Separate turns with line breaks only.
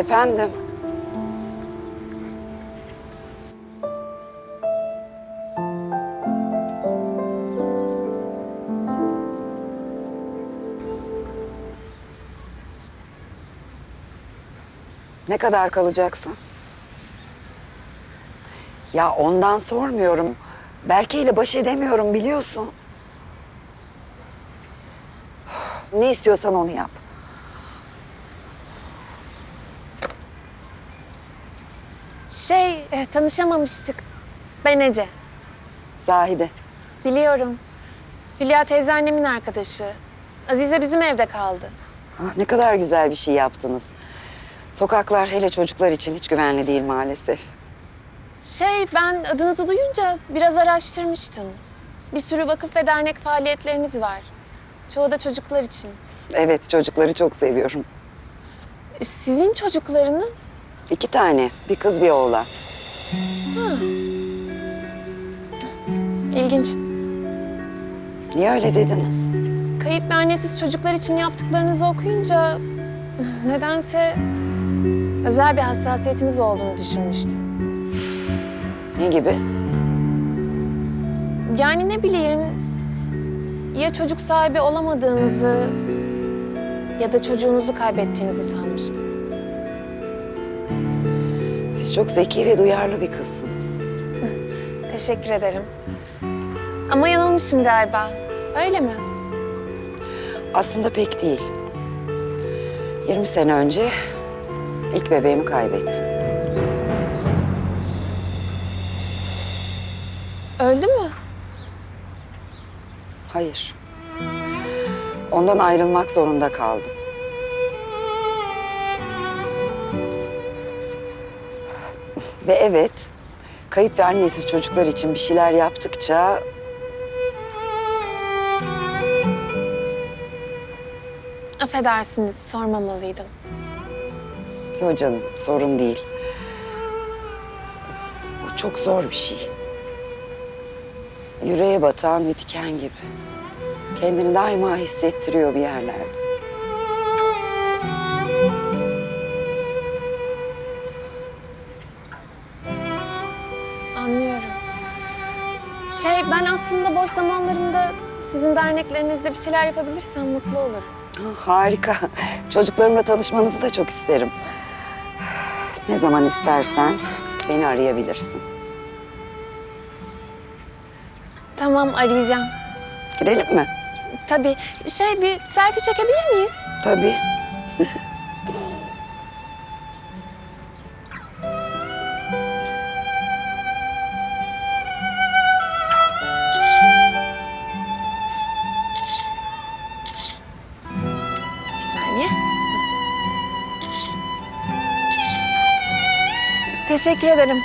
Efendim? Ne kadar kalacaksın? Ya ondan sormuyorum. Berke ile baş edemiyorum biliyorsun. Ne istiyorsan onu yap.
Şey, e, tanışamamıştık. Ben Ece.
Zahide.
Biliyorum. Hülya teyze annemin arkadaşı. Azize bizim evde kaldı.
Ah, ne kadar güzel bir şey yaptınız. Sokaklar hele çocuklar için hiç güvenli değil maalesef.
Şey, ben adınızı duyunca biraz araştırmıştım. Bir sürü vakıf ve dernek faaliyetleriniz var. Çoğu da çocuklar için.
Evet çocukları çok seviyorum.
E, Sizin çocuklarınız?
İki tane, bir kız bir oğlan.
İlginç.
Niye öyle dediniz?
Kayıp ve annesiz çocuklar için yaptıklarınızı okuyunca nedense özel bir hassasiyetiniz olduğunu düşünmüştüm.
Ne gibi?
Yani ne bileyim ya çocuk sahibi olamadığınızı ya da çocuğunuzu kaybettiğinizi sanmıştım.
Siz çok zeki ve duyarlı bir kızsınız.
Teşekkür ederim. Ama yanılmışım galiba. Öyle mi?
Aslında pek değil. 20 sene önce ilk bebeğimi kaybettim.
Öldü mü?
Hayır. Ondan ayrılmak zorunda kaldım. Ve evet, kayıp ve annesiz çocuklar için bir şeyler yaptıkça
Affedersiniz, sormamalıydım.
Yok canım, sorun değil. Bu çok zor bir şey. Yüreğe batan bir diken gibi. Kendini daima hissettiriyor bir yerlerde.
Anlıyorum. Şey, ben aslında boş zamanlarımda sizin derneklerinizde bir şeyler yapabilirsem mutlu olurum.
Ah, Harika. Çocuklarımla tanışmanızı da çok isterim. Ne zaman istersen beni arayabilirsin.
Tamam, arayacağım.
Girelim mi?
Tabii. Şey, bir selfie çekebilir miyiz?
Tabii.
Teşekkür ederim.